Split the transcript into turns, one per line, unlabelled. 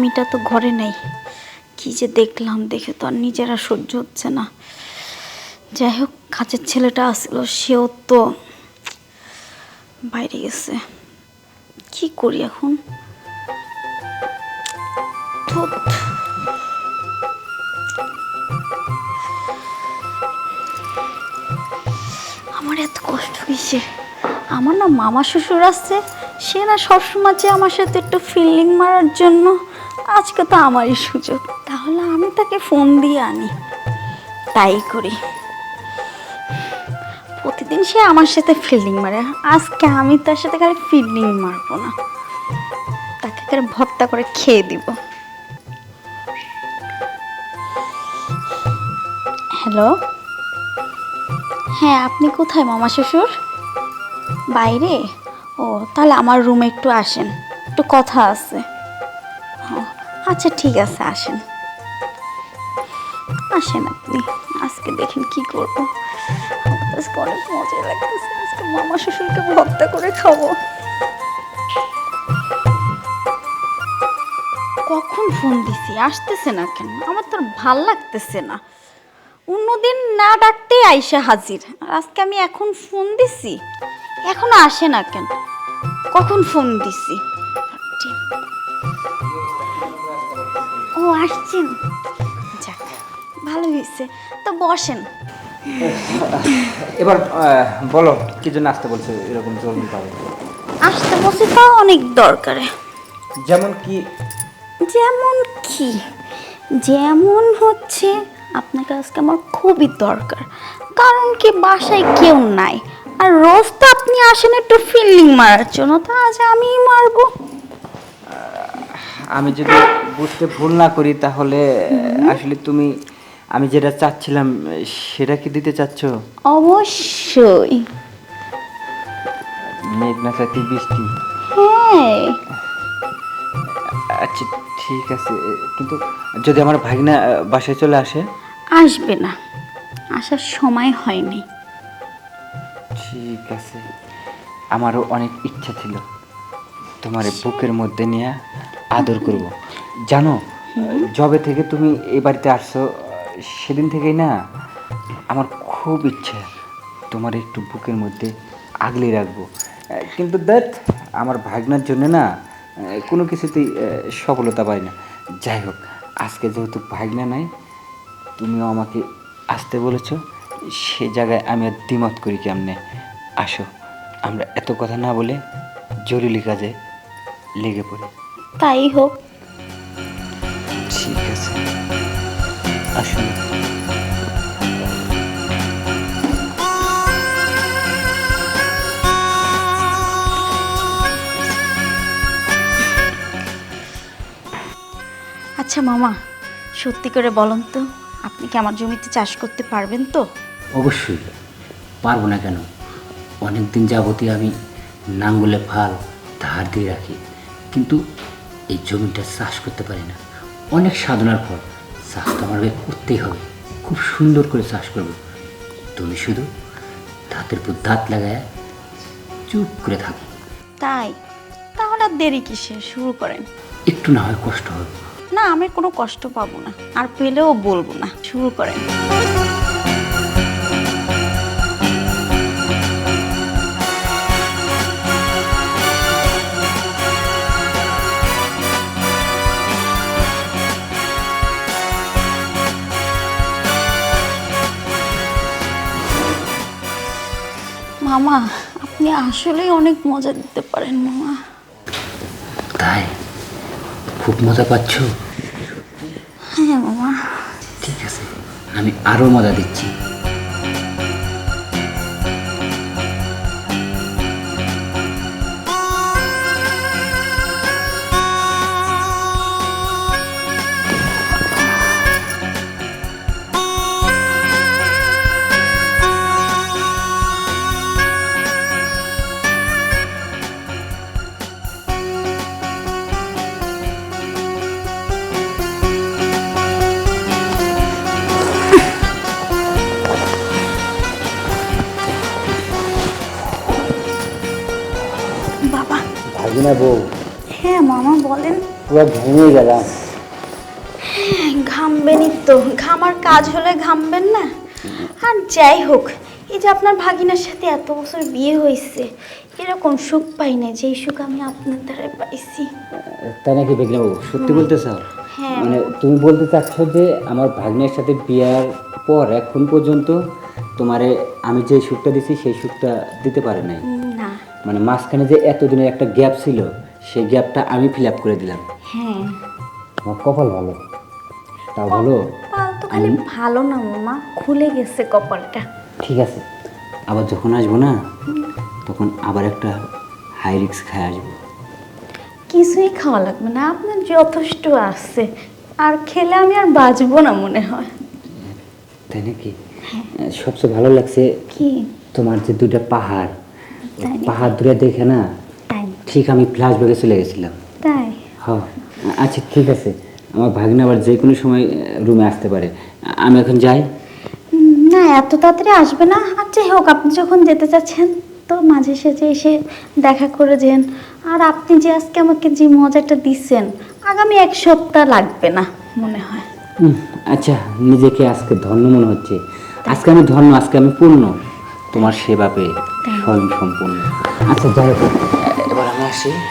স্বামীটা তো ঘরে নেই। কি যে দেখলাম, দেখে তো আর নিজেরা সহ্য হচ্ছে না। যাই হোক, কাজের ছেলেটা আসলো, সেও তো বাইরে গেছে। কি করি এখন? আমার এত কষ্ট কিসে আমার না মামা শ্বশুর আসছে সে না সবসময় যে আমার সাথে একটু ফিল্ডিং মারার জন্য আজকে তো আমারই সুযোগ। তাহলে আমি তাকে ফোন দিয়ে আনি। তাই করি। প্রতিদিন সে আমার সাথে ফিল্ডিং মারে। আজকে আমি তার সাথে খালি ফিল্ডিং মারবো না। তাকে খালি ভর্তা করে খেয়ে দিব। হ্যালো হ্যাঁ আপনি কোথায় মামা শ্বশুর? বাইরে? ও, তাহলে আমার রুমে একটু আসেন। একটু কথা আছে। আচ্ছা ঠিক আছে, আসেন। আসেন আপনি, আজকে দেখেন কি করব। আজকে অনেক মজা লাগতেছে, আজকে মামা শ্বশুরকে ভর্তা করে খাব। কখন ফোন দিছি? আসতেছে না কেন? আমার তো ভালো লাগতেছে না। অন্যদিন না ডাকতেই আইসা হাজির, আর আজকে আমি এখন ফোন দিছি। এখনও আসে না কেন? কখন ফোন দিছি? আসছেন। যাক ভালো হয়েছে। তো বসেন।
এবার বলো কি জন্য আসতে বলছো? এরকম জরুরি পাবে।
আসতে বসে তা অনেক দরকারে।
যেমন কি?
যেমন কি? যেমন হচ্ছে আপনাকে আজকে আমার খুবই দরকার। কারণ কি বাসায় কেউ নাই। আর রোজ তো আপনি আসেন একটু ফিল্ডিং মারার জন্য তা আজ আমিই মারবো।
আমি যদি বুঝতে ভুল না করি তাহলে আসলে তুমি আমি যেটা চাচ্ছিলাম সেটা কি দিতে চাচ্ছ?
অবশ্যই।
মেঘ না চাইতে বৃষ্টি।
হ্যাঁ।
আচ্ছা ঠিক আছে। কিন্তু যদি আমার ভাগনা বাসায় চলে আসে?
আসবে না। আসার সময় হয়নি।
ঠিক আছে। আমারও অনেক ইচ্ছা ছিল তোমার বুকের মধ্যে নিয়ে আদর করব। জানো জবে থেকে তুমি এই বাড়িতে আসছো, সেদিন থেকেই না আমার খুব ইচ্ছা তোমার একটু বুকের মধ্যে আগলে রাখব। কিন্তু দেখ, আমার ভাগনার জন্য না, কোনো কিছুতেই সফলতা পাই না। যাই হোক, আজকে যেহেতু ভাগনা নাই, তুমিও আমাকে আসতে বলেছ, সে জায়গায় আমি আর দ্বিমত করি কেমনে? আসো, আমরা এত কথা না বলে জরুরি কাজে লেগে পড়ি।
তাই হোক।
ঠিক আছে। আসুন।
আচ্ছা মামা সত্যি করে বলুন তো আপনি কি আমার জমিতে চাষ করতে পারবেন তো?
অবশ্যই। পারব না কেন? অনেক দিন যাবতীয় আমি নাঙ্গলে ফাল ধার দিয়ে রাখি। কিন্তু এই জমিটা চাষ করতে পারি না। অনেক সাধনার পর চাষ তো আমার করতেই হবে। খুব সুন্দর করে চাষ করব। তুমি শুধু দাঁতের উপর দাঁত লাগায় চুপ করে থাকো।
তাই? তাহলে আর দেরি কিসে? শুরু করেন।
একটু না হয় কষ্ট হবে।
না আমি কোনো কষ্ট পাবো না। আর পেলেও বলব না। শুরু করেন। মামা আপনি আসলেই অনেক মজা দিতে পারেন মামা।
তাই? খুব মজা পাচ্ছ?
হ্যাঁ মামা।
ঠিক আছে আমি আরও মজা দিচ্ছি।
বাবা
ভাগিনা বউ।
হ্যাঁ মামা বলেন।
পুরো ঘেমে গেলাম।
ঘামবেনই তো। ঘামার কাজ হলে ঘামবেন না। আর যাই হোক এই যে আপনার ভাগিনার সাথে এত বছর বিয়ে হয়েছে এরকম সুখ পাই না যেই সুখ আমি আপনার দ্বারা পাইছি।
তাই নাকি বেগলাবু সত্যি বলতেছ
হ্যাঁ।
মানে তুমি বলতে চাচ্ছ যে আমার ভাগ্নের সাথে বিয়ার পর এখন পর্যন্ত তোমারে আমি যে সুখটা দিছি সেই সুখটা দিতে পারে নাই।
না
মানে মাঝখানে যে এতদিনের একটা গ্যাপ ছিল সেই গ্যাপটা আমি ফিল আপ করে দিলাম।
হ্যাঁ।
আমার কপাল ভালো? তা
ভালো? তো খালি ভালো না মামা খুলে গেছে কপালটা।
ঠিক আছে। আবার যখন আসব না তখন আবার একটা হাই রিক্স খায় আসব।
কিছুই খাওয়া লাগবে না আপনার যথেষ্ট আছে। আর খেলে আমি আর বাঁচবো না মনে হয়।
তাই নাকি? সবচেয়ে ভালো লাগছে
কি?
তোমার যে দুটা পাহাড়? পাহাড় দূরে দেখে না? ঠিক আমি ফ্ল্যাশ ব্যাগে চলে গেছিলাম।
তাই?
হ্যাঁ আচ্ছা ঠিক আছে। আমার ভাগ্নে আবার যে কোনো সময় রুমে আসতে পারে। আমি এখন যাই।
না এত তাড়াতাড়ি আসবে না। যাই হোক আপনি যখন যেতে চাচ্ছেন তো মাঝে সাঝে এসে দেখা করে যেন। আর আপনি যে আজকে আমাকে যে মজাটা দিচ্ছেন আগামী এক সপ্তাহ লাগবে না মনে হয়।
আচ্ছা নিজেকে আজকে ধন্য মনে হচ্ছে। আজকে আমি ধন্য আজকে আমি পূর্ণ। তোমার সেবা পেয়ে স্বয়ং সম্পূর্ণ আচ্ছা যাই হোক। এবার আমি আসি।